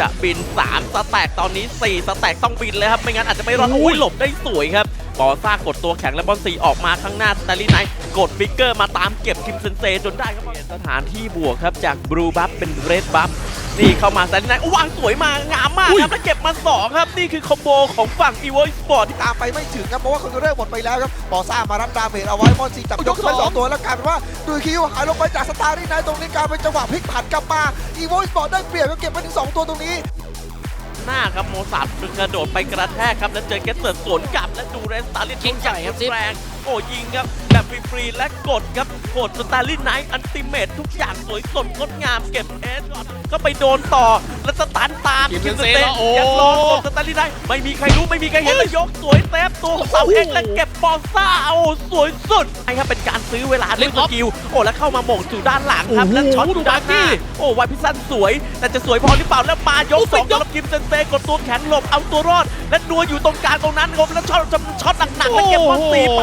จะบิน 3 สแต็กตอนนี้ 4 สแต็กต้องบินเลยครับ ไม่งั้นอาจจะไม่รอดอุ้ยอุ้ยหลบได้สวยครับบอซ่ากดตัวแข็งและบอลสีออกมาข้างหน้าสแตลลี่ไนท์กดฟิกเกอร์มาตามเก็บคิมเซนเซจนได้ครับสถานที่บวกครับจากบลูบัฟเป็นเรดบัฟ นี่เข้ามาสแตลลี่ไนท์วางสวยมางามมากครับแล้วเก็บมาสองครับ นี่คือคอมโบของฝั่งอีเวอร์สปอร์ตตามไปไม่ถึงครับ เพราะว่าคอนโทรลเลอร์หมดไปแล้วครับบอซ่ามารับดาเมจเอาไว้มอนซีจับยกขึ้นไปสองตัวแล้วกลายเป็นว่าดูคิวหายลงไปจากสตาร์นี่นายตรงนี้กลายเป็นจังหวะพลิกผันกลับมาอีโวสปอร์ตได้เปรียบก็เก็บไปถึงสองตัวตรงนี้หน้าครับโมซาร์กระโดดไปกระแทกครับแล้วเจอแกสเซิร์สวนกลับและดูเรนสตาร์ลินคิงใหญ่ครับซิปแรง โอ้ยิงครับ แบบฟรีๆและกดครับ กดสตาร์ลินไนท์อันติเมตทุกอย่างสวยสดงดงามเก็บเอสก่อนก็ไปโดนต่อ แล้วสตันตามคิมคิมเซเซนเซ่นแล้วโอ้ยังรอกดสตาร์ลินไนท์ไม่มีใครรู้ไม่มีใครเห็นแล้วยกสวยเซฟตัวของเสาเอกและเก็บบอลซ่าโอ้สวยสุดไอ้ครับเป็นการซื้อเวลาด้วยสกิลโอ้แล้วเข้ามาหม่งสู่ด้านหลังครับโอ้โหแล้วช็อตดูดูด้านหน้าบาร์กี้โอ้วายพิซันสวย แต่จะสวยพอหรือเปล่าแล้วมายกสองสำหรับคิมเซนเซกดตัวแข็งหลบเอาตัวรอด และนัวอยู่ตรงกลางตรงนั้นครับแล้วช็อตช็อตหนักๆแล้วเก็บบอลตีไป